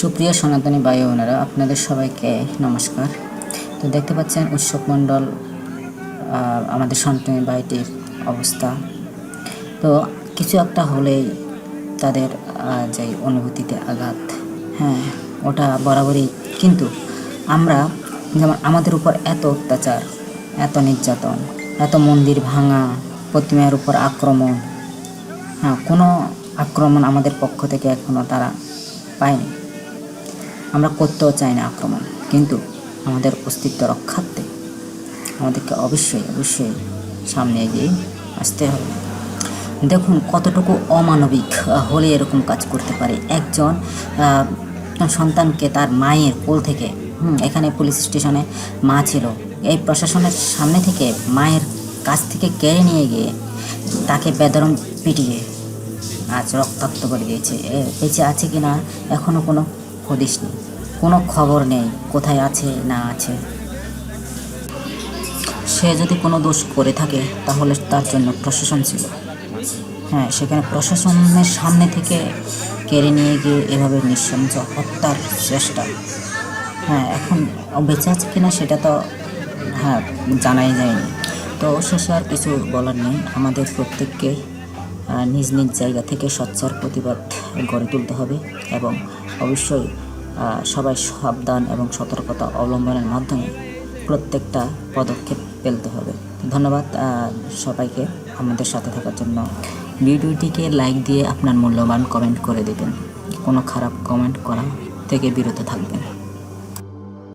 সুপ্রিয় সনাতনী ভাই বোনেরা, আপনাদের সবাইকে নমস্কার। তো দেখতে পাচ্ছেন উৎসব মণ্ডল আমাদের সনাতনী ভাইটির অবস্থা। তো কিছু একটা হলেই তাদের যে অনুভূতিতে আঘাত হ্যাঁ ওটা বরাবরই। কিন্তু আমরা যেমন আমাদের উপর এত অত্যাচার, এত নির্যাতন, এত মন্দির ভাঙা, প্রতিমার উপর আক্রমণ হ্যাঁ কোনো আক্রমণ আমাদের পক্ষ থেকে এখনও তারা পায়নি। আমরা করতেও চাই না আক্রমণ। কিন্তু আমাদের অস্তিত্ব রক্ষার্থে আমাদেরকে অবশ্যই অবশ্যই সামনে এগিয়ে আসতে হবে। দেখুন কতটুকু অমানবিক হলে এরকম কাজ করতে পারে। একজন সন্তানকে তার মায়ের কোল থেকে এখানে পুলিশ স্টেশনে মা ছিল। এই প্রশাসনের সামনে থেকে মায়ের কাছ থেকে কেড়ে নিয়ে গিয়ে তাকে বেদরম পিটিয়ে আজ রক্তাক্ত করে দিয়েছে। বেঁচে আছে কি না এখনও কোনো হদিশ নেই কোনো খবর নেই, কোথায় আছে, না আছে। সে যদি কোনো দোষ করে থাকে, তাহলে তার জন্য প্রশাসন ছিল। হ্যাঁ সেখানে প্রশাসনের সামনে থেকে কেড়ে নিয়ে গিয়ে এভাবে নৃশংস হত্যার চেষ্টা। হ্যাঁ এখন বেঁচে আছে কিনা সেটা তো হ্যাঁ জানাই যায়নি। তো শেষে আর কিছু বলার নেই। আমাদের প্রত্যেককে নিজ নিজ জায়গা থেকে সোচ্চার প্রতিবাদ গড়ে তুলতে হবে এবং অবশ্যই সবাই সাবধান এবং সতর্কতা অবলম্বনের মাধ্যমে প্রত্যেকটা পদক্ষেপ ফেলতে হবে। ধন্যবাদ সবাইকে আমাদের সাথে থাকার জন্য। ভিডিওটিকে লাইক দিয়ে আপনার মূল্যবান কমেন্ট করে দেবেন। কোনো খারাপ কমেন্ট করা থেকে বিরত থাকবেন।